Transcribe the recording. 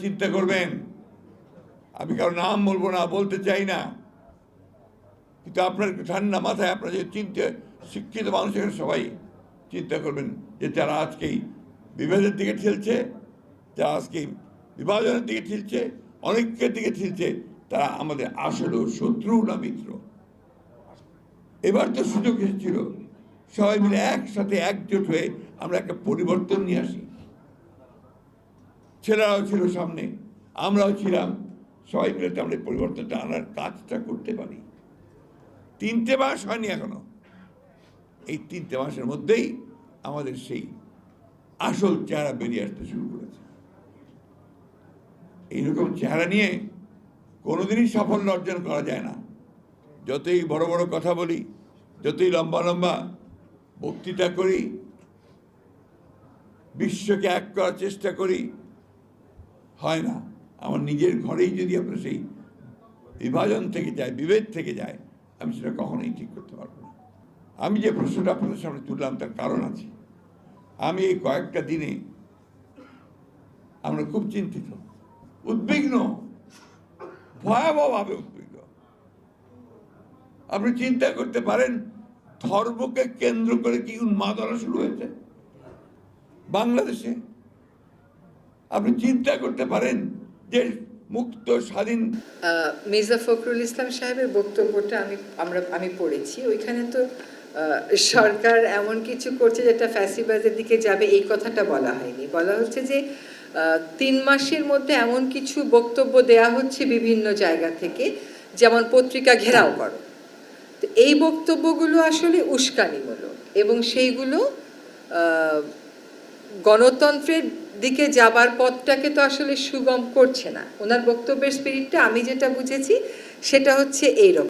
চিন্তা করবেন। আমি কারও নাম বলব না, বলতে চাই না। কিন্তু আপনার ঠান্ডা মাথায় আপনার যে চিন্তা, শিক্ষিত মানুষের সবাই চিন্তা করবেন যে যারা আজকেই বিভেদের দিকে ঠেলছে, যারা আজকে বিভাজনের দিকে ঠেলছে, অনেকের দিকে ঠেলছে, তারা আমাদের আসলেও শত্রু না মিত্র? এবার তো সুযোগ এসেছিল। সবাই মিলে একসাথে একজোট হয়ে আমরা একটা পরিবর্তন নিয়ে আসি। ছেলেরাও ছিল সামনে। আমরাও ছিলাম। সবাই মিলে আমরা পরিবর্তনটা আনার কাজটা করতে পারি। তিনটে মাস হয়নি এখনও। এই তিনটে মাসের মধ্যেই আমাদের সেই আসল চেহারা বেরিয়ে আসতে শুরু করেছে। এইরকম চেহারা নিয়ে কোনোদিনই সাফল্য অর্জন করা যায় না। যতই বড় বড় কথা বলি, যতই লম্বা লম্বা বক্তৃতা করি, বিশ্বকে এক করার চেষ্টা করি হয় না। আমার নিজের ঘরেই যদি আমরা সেই বিভাজন থেকে যায়, বিভেদ থেকে যায়, আমি সেটা কখনোই ঠিক করতে পারব না। আমি যে প্রশ্নটা আপনাদের সামনে তুললাম তার কারণ আছে। আমি এই কয়েকটা দিনে আমরা খুব চিন্তিত, উদ্বিগ্ন, ভয়াবহভাবে উদ্বিগ্ন। আপনি চিন্তা করতে পারেন, ধর্মকে কেন্দ্র করে কি উন্মাদনা শুরু হয়েছে? বাংলাদেশে আপনি চিন্তা করতে পারেন যে মুক্ত, স্বাধীন। মির্জা ফখরুল ইসলাম সাহেবের বক্তব্যটা আমি, আমরা, আমি পড়েছি। ওইখানে তো সরকার এমন কিছু করছে যেটা ফ্যাসিবাদের দিকে যাবে, এই কথাটা বলা হয়নি। বলা হচ্ছে যে তিন মাসের মধ্যে এমন কিছু বক্তব্য দেয়া হচ্ছে বিভিন্ন জায়গা থেকে, যেমন পত্রিকা ঘেরাও করো। তো এই বক্তব্যগুলো আসলে উস্কানিমূলক এবং সেইগুলো গণতন্ত্রের দিকে যাবার পথটাকে তো আসলে সুগম করছে না। ওনার বক্তব্যের স্পিরিটটা আমি যেটা বুঝেছি, সেটা হচ্ছে এইরকম।